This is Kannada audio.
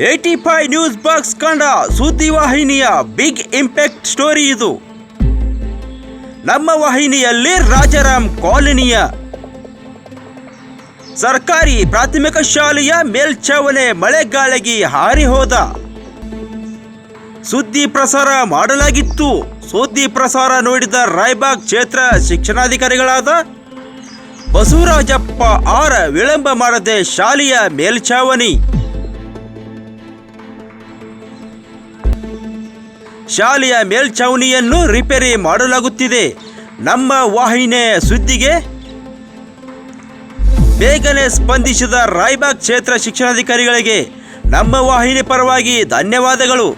ಏಟಿ ಫೈವ್ ನ್ಯೂಸ್ ಬಾಕ್ಸ್ ಕಂಡ ಸುದ್ದಿವಾಹಿನಿಯ ಬಿಗ್ ಇಂಪ್ಯಾಕ್ಟ್ ಸ್ಟೋರಿ ಇದು. ನಮ್ಮ ವಾಹಿನಿಯಲ್ಲಿ ರಾಜಾರಾಮ್ ಕಾಲೋನಿಯ ಸರ್ಕಾರಿ ಪ್ರಾಥಮಿಕ ಶಾಲೆಯ ಮೇಲ್ಛಾವಣೆ ಮಳೆಗಾಳಿಗೆ ಹಾರಿ ಹೋದ. ಸುದ್ದಿ ಪ್ರಸಾರ ಮಾಡಲಾಗಿತ್ತು. ಸುದ್ದಿ ಪ್ರಸಾರ ನೋಡಿದ ರಾಯ್ಬಾಗ್ ಕ್ಷೇತ್ರ ಶಿಕ್ಷಣಾಧಿಕಾರಿಗಳಾದ ಬಸವರಾಜಪ್ಪ ಆರ ವಿಳಂಬ ಮಾಡದೆ ಶಾಲೆಯ ಮೇಲ್ಛಾವಣಿ. ಶಾಲೆಯ ಮೇಲ್ಛಾವಣಿಯನ್ನು ರಿಪೇರಿ ಮಾಡಲಾಗುತ್ತಿದೆ. ನಮ್ಮ ವಾಹಿನಿಯ ಸುದ್ದಿಗೆ ಬೇಗನೆ ಸ್ಪಂದಿಸಿದ ರಾಯ್ಬಾಗ್ ಕ್ಷೇತ್ರ ಶಿಕ್ಷಣಾಧಿಕಾರಿಗಳಿಗೆ ನಮ್ಮ ವಾಹಿನಿ ಪರವಾಗಿ ಧನ್ಯವಾದಗಳು.